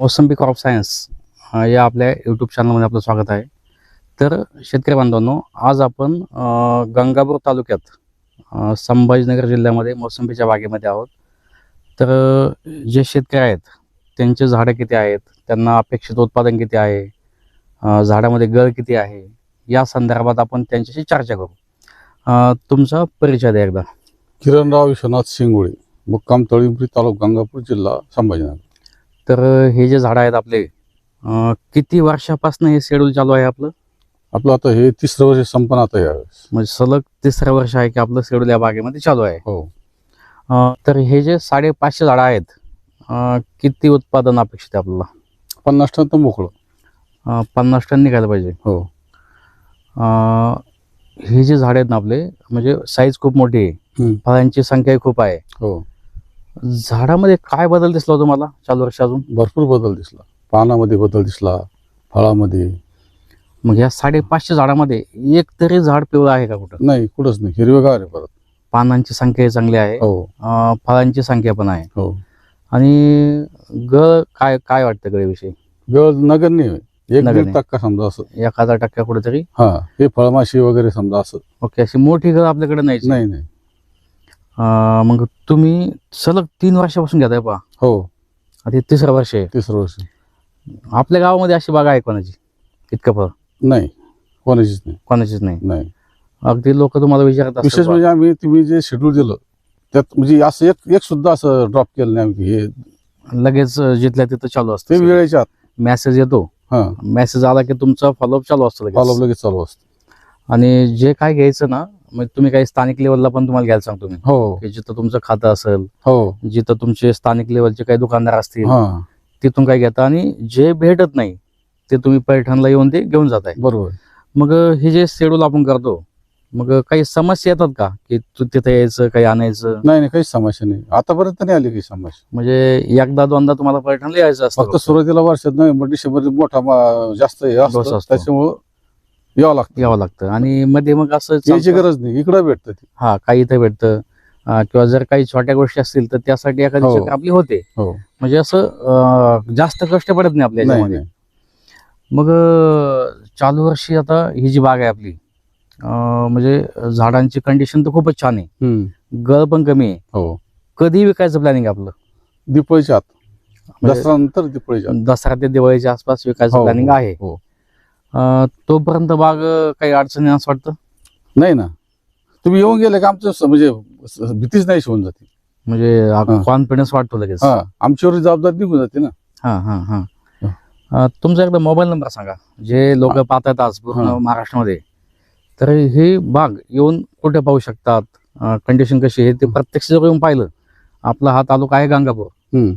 मोसंबी crop science या आपल्या यूट्यूब चॅनलमध्ये आपलं स्वागत आहे. तर शेतकरी बांधवांनो आज आपण गंगापूर तालुक्यात संभाजीनगर जिल्ह्यामध्ये मोसंबीच्या बागेमध्ये आहोत. तर जे शेतकरी आहेत त्यांचे झाडं किती आहेत त्यांना अपेक्षित उत्पादन किती आहे झाडामध्ये गळ किती आहे या संदर्भात आपण त्यांच्याशी चर्चा करू. तुमचा परिचय द्या एकदा. किरणराव विश्वनाथ शिंगोळे मुक्काम तळिंपरी तालुका गंगापूर जिल्हा संभाजीनगर. तर हे जे झाडं आहेत आपले अ, किती वर्षापासून हे शेड्यूल चालू आहे आपलं? आपलं आता हे तिसरं वर्ष संपन्न आता यावेळेस म्हणजे सलग तिसरं वर्ष आहे की आपलं शेड्यूल या बागेमध्ये चालू आहे. हो. अं, तर हे जे साडेपाचशे झाडं आहेत अं, किती उत्पादन अपेक्षित आहे आपल्याला? पन्नास टन तर मोकळं. अं, पन्नास टन निघायला पाहिजे. हो. अं, हे जे झाड आहेत ना आपले म्हणजे साईज खूप मोठी आहे. हम्म. फळांची संख्या खूप आहे. हो. झाडामध्ये काय बदल दिसला हो तुम्हाला चालू वर्ष अजून? भरपूर बदल दिसला. पानामध्ये बदल दिसला फळामध्ये. मग या साडेपाचशे झाडामध्ये एक तरी झाड पिवळं आहे का कुठं? नाही कुठंच नाही. हिरवेगार आहे परत. पानांची संख्या चांगली आहे. हो. अं, फळांची संख्या पण आहे. हो. आणि गळ काय काय वाटतं गळीविषयी? गळ नगण्य आहे. एक नगण्य. दीड टक्का समजा असं. एखादा टक्का कुठेतरी? हा हे फळमाशी वगैरे समजा असं. ओके अशी मोठी गळ आपल्याकडे नाही नाही नाही. मग तुम्ही सलग तीन वर्षापासून घेताय पहा. हो. आता हे तिसरं वर्ष आहे. तिसरं वर्ष. आपल्या गावामध्ये अशी बागा आहे कोणाची? इतकं फळ नाही. कोणाचीच नाही. कोणाचीच नाही. नाही. अगदी लोक तुम्हाला विचारत विशेष म्हणजे आम्ही तुम्ही जे शेड्यूल दिलं त्यात म्हणजे असं एक एक सुद्धा असं ड्रॉप केलं नाही आम्ही. हे. लगेच जिथल्या तिथं चालू ते असतं वेळेच्या आत. मेसेज येतो. हा. मेसेज आला की तुमचा फॉलोअप चालू असतो फॉलोअप लगेच चालू असतं. आणि जे काय घ्यायचं ना मग तुम्ही काही स्थानिक लेवलला पण तुम्हाला घ्यायला सांगतो मी. हो. की जिथं तुमचं खातं असेल हो. जिथं तुमचे स्थानिक लेवलचे काही दुकानदार असतील हा. तिथून काय घेता आणि जे भेटत नाही ते तुम्ही पैठणला येऊन ते घेऊन जाताय. बरोबर. मग हे जे शेड्यूल आपण करतो मग काही समस्या येतात का? की तू तिथे यायचं काही आणायचं? नाही नाही काहीच समस्या नाही. आतापर्यंत नाही आली काही समस्या. म्हणजे एकदा दोनदा तुम्हाला पैठणला यायचं फक्त असतं सुरुवातीला वर्षात नाही मग डिसेंबर मोठा मा- जास्त हे असतो. त्याच्यामुळं यावं लागतं. यावं लागतं. आणि मध्ये मग असं यायची चालतं. गरज नाही. इकडं भेटतं ते. हा काही इथं भेटतं. अं, किंवा जर काही छोट्या गोष्टी असतील तर त्यासाठी एखादी हो. आपली होते. हो. म्हणजे असं अं, जास्त कष्ट पडत नाही आपल्या नाही याच्यामध्ये. नाही. मग अं, चालू वर्षी आता ही जी बाग आहे आपली अं, म्हणजे झाडांची कंडिशन तर खूपच छान आहे. हम्म. गळ पण कमी आहे. हो. कधी विकायचं प्लॅनिंग आपलं? दिपळीच्या आत. म्हणजे दसरा नंतर दिपळीच्या आत. दसरा ते दिवाळीच्या आसपास विकायचं हो, प्लॅनिंग हो, आहे. हो. अं, तोपर्यंत बाग अं, काही अडचणी असं वाटतं? नाही ना. तुम्ही येऊन गेले का आमचं स- म्हणजे स- भीतीच नाही शिवून जाते. म्हणजे हा. कॉन्फिडन्स वाटतो लगेच? हा. आमच्यावर जबाबदारी निघून जाते ना. हा हा हा. हा. अं, तुमचा एकदा मोबाईल नंबर सांगा. जे लोक पाहतात आज पूर्ण हा. महाराष्ट्रामध्ये तर ही बाग येऊन कुठे पाहू शकतात? कंडिशन कशी आहे? ते प्रत्यक्ष जर येऊन पाहिलं आपला हा तालुका आहे गंगापूर. हम्म.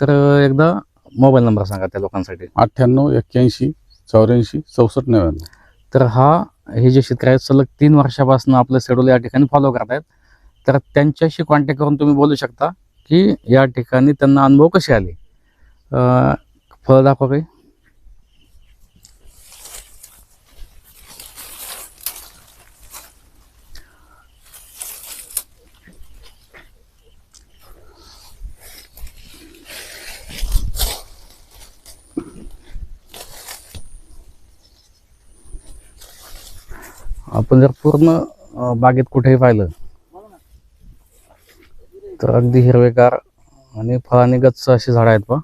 तर एकदा मोबाईल नंबर सांगा त्या लोकांसाठी. अठ्ठ्याण्णव एक्क्याऐंशी चौऱ्याऐंशी चौसष्ट नव्याण्णव. तर हा हे जे शेतकरी आहेत सलग तीन वर्षापासून आपलं शेड्यूल या ठिकाणी फॉलो करत आहेत तर त्यांच्याशी कॉन्टॅक्ट करून तुम्ही बोलू शकता की या ठिकाणी त्यांना अनुभव कसे आले? फळ दाखवा काही. आपण जर पूर्ण बागेत कुठेही पाहिलं तर अगदी हिरवेगार आणि फळाने गच्च अशी झाडं आहेत बा.